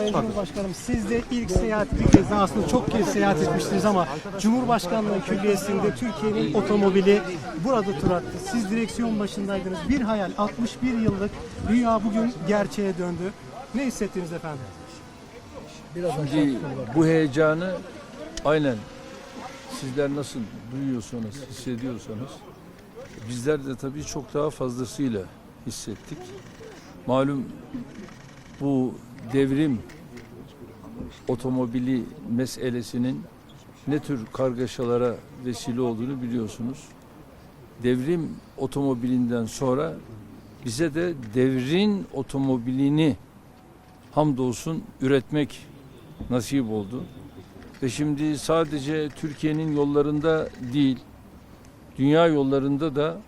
Sayın Cumhurbaşkanım siz de ilk seyahat bir kez daha aslında çok kez seyahat etmiştiniz ama Cumhurbaşkanlığı Külliyesi'nde Türkiye'nin otomobili burada tur attı. Siz direksiyon başındaydınız. Bir hayal 61 yıllık dünya bugün gerçeğe döndü. Ne hissettiniz efendim? Şimdi bu heyecanı aynen sizler nasıl duyuyorsanız, hissediyorsanız bizler de tabii çok daha fazlasıyla hissettik. Malum bu devrim otomobili meselesinin ne tür kargaşalara vesile olduğunu biliyorsunuz. Devrim otomobilinden sonra bize de devrin otomobilini hamdolsun üretmek nasip oldu. Ve şimdi sadece Türkiye'nin yollarında değil, dünya yollarında da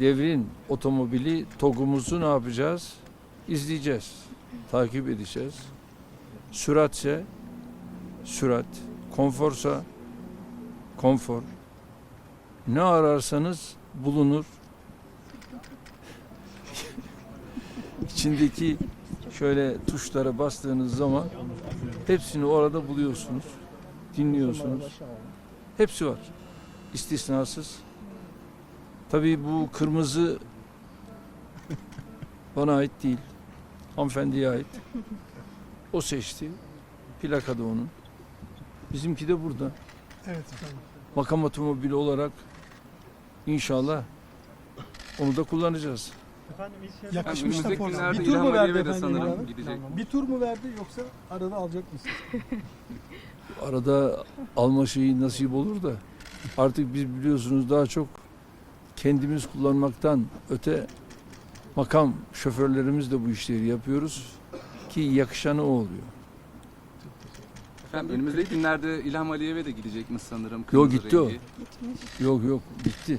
devrin otomobili TOG'umuzu ne yapacağız? İzleyeceğiz, takip edeceğiz. Süratse sürat, konforsa konfor. Ne ararsanız bulunur. İçindeki şöyle tuşlara bastığınız zaman hepsini orada buluyorsunuz. Dinliyorsunuz. Hepsi var. İstisnasız. Tabii bu kırmızı bana ait değil. Hanımefendiye ait. O seçti. Plaka da onun. Bizimki de burada. Evet efendim. Makam otomobili olarak inşallah onu da kullanacağız. Yakışmış da Önümüzdeki günlerde Bir tur mu verdi de efendim? sanırım İlhan? gidecek. Bir tur mu verdi yoksa arada alacak mısın? arada alma şeyi nasip olur da artık biz biliyorsunuz daha çok kendimiz kullanmaktan öte makam şoförlerimiz de bu işleri yapıyoruz ki yakışanı o oluyor. Efendim önümüzdeki günlerde İlham Aliyev'e de gidecekmiş sanırım. Yok, kırmızı gitti o. rengi. Yok yok bitti.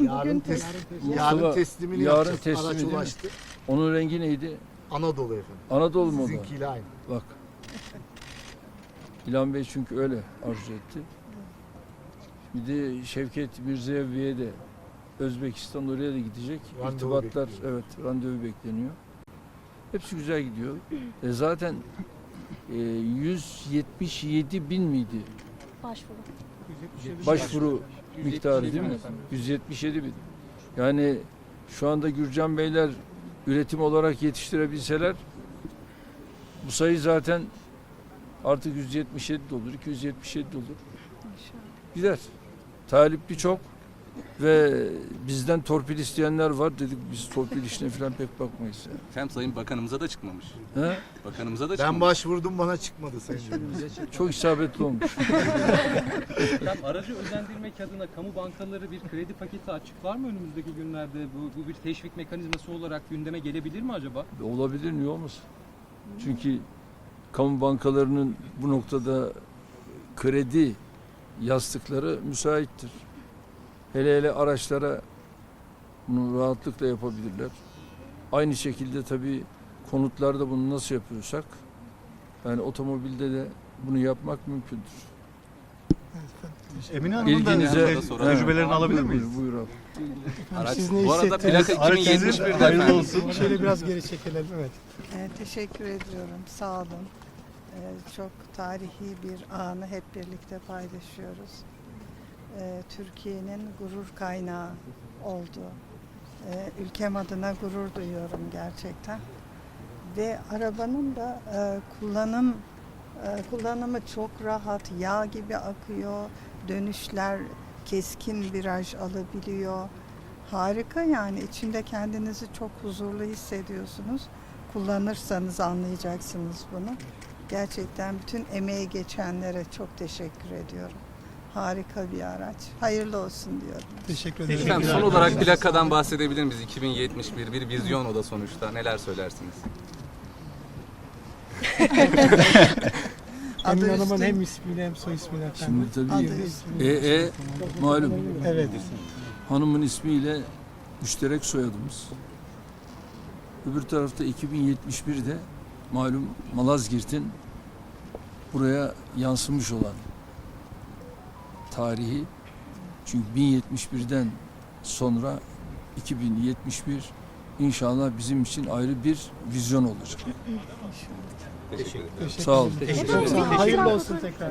Yarın, tes Mustafa, yarın teslimini yarın yapacağız. teslimi Araç değil mi? ulaştı. Onun rengi neydi? Anadolu efendim. Anadolu mu o da? Sizinkiyle aynı. Bak. İlhan Bey çünkü öyle arzu etti. Bir de Şevket Mirzevvi'ye de Özbekistan oraya da gidecek. Randevu İrtibatlar bekleniyor. evet randevu bekleniyor. Hepsi güzel gidiyor. E zaten e, 177 bin miydi Başvuru. başvuru miktarı değil mi? 177 bin. Yani şu anda Gürcan Beyler üretim olarak yetiştirebilseler bu sayı zaten artık 177 de olur, 277 de olur. Gider. Talipli çok ve bizden torpil isteyenler var dedik biz torpil işine falan pek bakmayız. Yani. Efendim Sayın Bakanımıza da çıkmamış. He? Bakanımıza da Ben çıkmamış. başvurdum bana çıkmadı sayın Cumhurbaşkanım. Çok isabetli olmuş. Efendim, aracı özendirmek adına kamu bankaları bir kredi paketi açıklar mı önümüzdeki günlerde? Bu, bu bir teşvik mekanizması olarak gündeme gelebilir mi acaba? Olabilir niye olmasın? Çünkü kamu bankalarının bu noktada kredi yastıkları müsaittir. Hele hele araçlara bunu rahatlıkla yapabilirler. Aynı şekilde tabii konutlarda bunu nasıl yapıyorsak yani otomobilde de bunu yapmak mümkündür. Emine Hanım'ın da İlginize yani soralım. tecrübelerini alabilir miyiz? Buyur, buyur abi. Araç, Siz ne bu arada hissettiniz? plaka Araç 2071'de sizin, efendim. hayırlı olsun. Şöyle biraz geri çekelim. Evet. Ee, teşekkür ediyorum. Sağ olun. Ee, çok tarihi bir anı hep birlikte paylaşıyoruz. Ee, Türkiye'nin gurur kaynağı oldu. Ee, ülkem adına gurur duyuyorum gerçekten. Ve arabanın da e, kullanım e, kullanımı çok rahat, yağ gibi akıyor. Dönüşler keskin viraj alabiliyor. Harika yani içinde kendinizi çok huzurlu hissediyorsunuz kullanırsanız anlayacaksınız bunu. Gerçekten bütün emeği geçenlere çok teşekkür ediyorum. Harika bir araç. Hayırlı olsun diyorum. Teşekkür ederim. Efendim son olarak plakadan bahsedebilir miyiz? 2071 bir vizyon o da sonuçta. Neler söylersiniz? Emin Adı Hanım'ın üstün- hem ismiyle hem soy ismiyle efendim. Şimdi Adı tabii üstünde. EE malum Evet. hanımın ismiyle müşterek soyadımız. Öbür tarafta 2071'de malum Malazgirt'in buraya yansımış olan tarihi çünkü 1071'den sonra 2071 inşallah bizim için ayrı bir vizyon olacak. Teşekkür ederim. Sağ olun. Sağ olun. Hayırlı olsun tekrar.